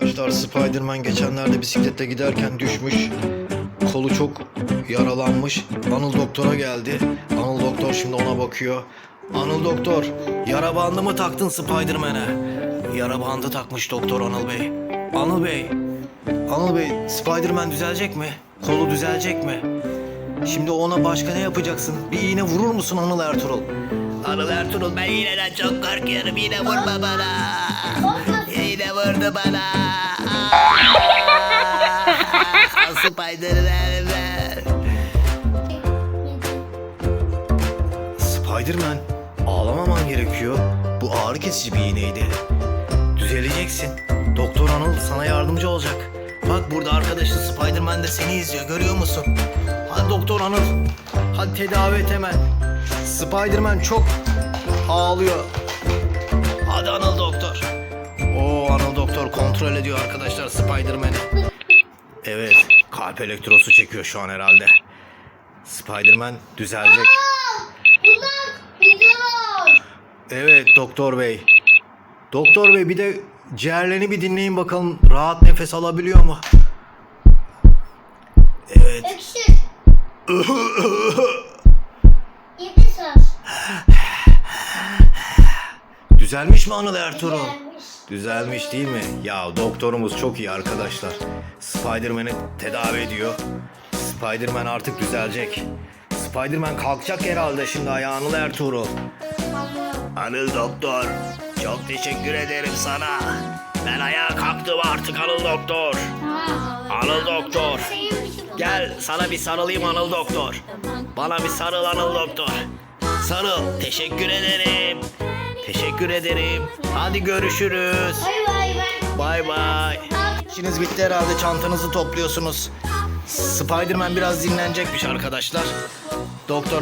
Arkadaşlar Spider-Man geçenlerde bisiklette giderken düşmüş. Kolu çok yaralanmış. Anıl doktora geldi. Anıl doktor şimdi ona bakıyor. Anıl doktor, yara bandı mı taktın Spider-Man'e? Yara bandı takmış doktor Anıl Bey. Anıl Bey, Anıl Bey, Spider-Man düzelecek mi? Kolu düzelecek mi? Şimdi ona başka ne yapacaksın? Bir iğne vurur musun Anıl Ertuğrul? Anıl Ertuğrul ben yineden çok korkuyorum. Yine vurma bana. Yine vurdu bana. Spider-Man, ağlamaman gerekiyor. Bu ağrı kesici bir iğneydi. Düzeleceksin. Doktor Anıl sana yardımcı olacak. Bak burada arkadaşın Spider-Man de seni izliyor. Görüyor musun? Hadi Doktor Anıl. Hadi tedavi et hemen. Spider-Man çok ağlıyor. Hadi Anıl Doktor. Oo Anıl Doktor kontrol ediyor arkadaşlar Spider-Man'i. Evet, kalp elektrosu çekiyor şu an herhalde. Spider-Man düzelecek. Evet doktor bey. Doktor bey bir de ciğerlerini bir dinleyin bakalım rahat nefes alabiliyor mu? Evet. Öksür. Söz. Düzelmiş mi Anıl Ertuğrul? Düzelmiş değil mi? Ya doktorumuz çok iyi arkadaşlar. Spider-Man'i tedavi ediyor. Spider-Man artık düzelecek. Spider-Man kalkacak herhalde şimdi ayağı Anıl Ertuğrul. Anıl Doktor. Çok teşekkür ederim sana. Ben ayağa kalktım artık Anıl Doktor. Anıl Doktor. Gel sana bir sarılayım Anıl Doktor. Bana bir sarıl Anıl Doktor. Sarıl. Teşekkür ederim. Teşekkür ederim. Hadi görüşürüz. Bay bay. Bay bay. İşiniz bitti herhalde çantanızı topluyorsunuz. Spider-Man biraz dinlenecekmiş arkadaşlar. Doktor